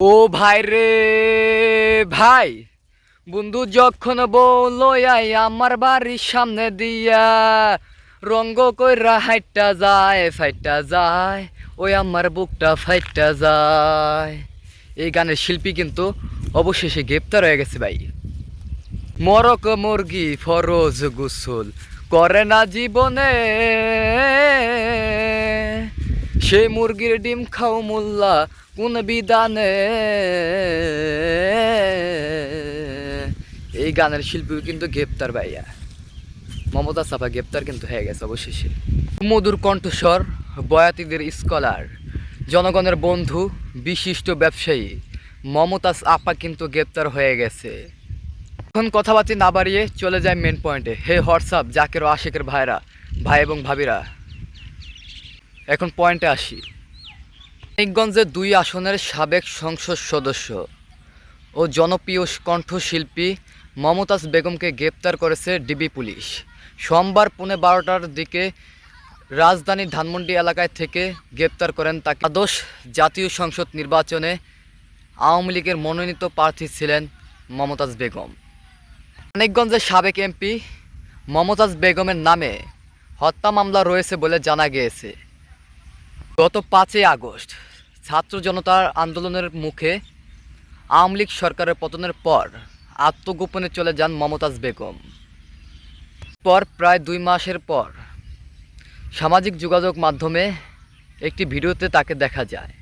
ও ভাই রে ভাই, বন্ধু যখন বলল আই আমার বাড়ির সামনে দিয়া, রঙ্গ কইরা হাইটটা যায়, ফাইটটা যায়, ওই আমার বুকটা ফাইটটা যায়। এই গানের শিল্পী কিন্তু অবশেষে গ্রেপ্তার হয়ে গেছে ভাই। মরক মুরগি ফরজ গোসল, করে না জীবনে। সে মুরগির ডিম খাও মোল্লা, কোন বিধানে? এই গানের শিল্পী কিন্তু গ্রেপ্তার ভাইয়া। মমতা সাফা গ্রেপ্তার কিন্তু হয়ে গেছে অবশেষে। মধুর কণ্ঠস্বর, বয়াতিদের স্কলার জনগণের বন্ধু, বিশিষ্ট ব্যবসায়ী মমতাজ আপা কিন্তু গ্রেপ্তার হয়ে গেছে। এখন কথাবার্তা না বাড়িয়ে চলে যায় মেন পয়েন্টে হে হোয়াটসঅ্যাপ, জাকের ও আশেকের ভাইরা, ভাই এবং ভাবিরা। এখন পয়েন্টে আসি। মানিকগঞ্জের দুই আসনের সাবেক সংসদ সদস্য ও জনপ্রিয় কণ্ঠশিল্পী মমতাজ বেগমকে গ্রেপ্তার করেছে ডিবি পুলিশ। সোমবার পুনে বারোটার দিকে রাজধানী ধানমন্ডি এলাকায় থেকে গ্রেপ্তার করেন তাকে। দ্বাদশ জাতীয় সংসদ নির্বাচনে আওয়ামী লীগের মনোনীত প্রার্থী ছিলেন মমতাজ বেগম। মানিকগঞ্জের সাবেক এমপি মমতাজ বেগমের নামে হত্যা মামলা রয়েছে বলে জানা গিয়েছে। গত পাঁচই আগস্ট ছাত্র জনতার আন্দোলনের মুখে আওয়ামী লীগ সরকারের পতনের পর আত্মগোপনে চলে যান মমতাজ বেগম। পর প্রায় দুই মাসের পর সামাজিক যোগাযোগ মাধ্যমে একটি ভিডিওতে তাকে দেখা যায়।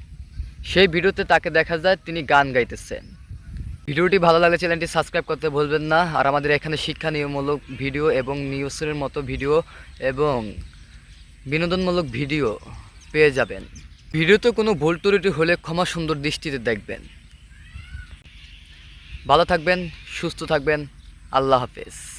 সেই ভিডিওতে তাকে দেখা যায়, তিনি গান গাইতেছেন। ভিডিওটি ভালো লাগলে চ্যানেলটি সাবস্ক্রাইব করতে ভুলবেন না। আর আমাদের এখানে শিক্ষা শিক্ষানীয়মূলক ভিডিও এবং নিউজের মতো ভিডিও এবং বিনোদনমূলক ভিডিও পেয়ে যাবেন। ভিডিওতে কোনো ভুল ত্রুটি হলে ক্ষমা সুন্দর দৃষ্টিতে দেখবেন। ভালো থাকবেন, সুস্থ থাকবেন, আল্লাহ হাফেজ।